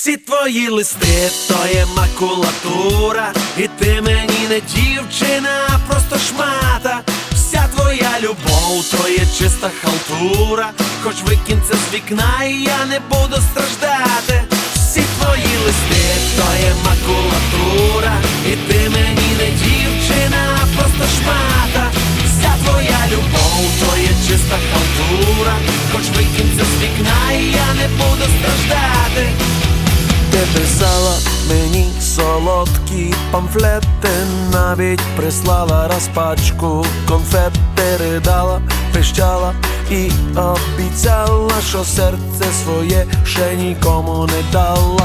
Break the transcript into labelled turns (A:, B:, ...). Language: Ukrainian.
A: Всі твої листи, то є макулатура, і ти мені не дівчина, а просто шмата. Вся твоя любов, то є чиста халтура. Хоч викинь це з вікна, і я не буду страждати. Всі твої листи, то є макулатура, і ти мені не дівчина, а просто шмата. Вся твоя любов, то є чиста халтура. Хоч викинь це з вікна, і я не буду страждати. Ти писала мені солодкі памфлети, навіть прислала розпачку, конфет, передала, пищала і обіцяла, що серце своє ще нікому не дала.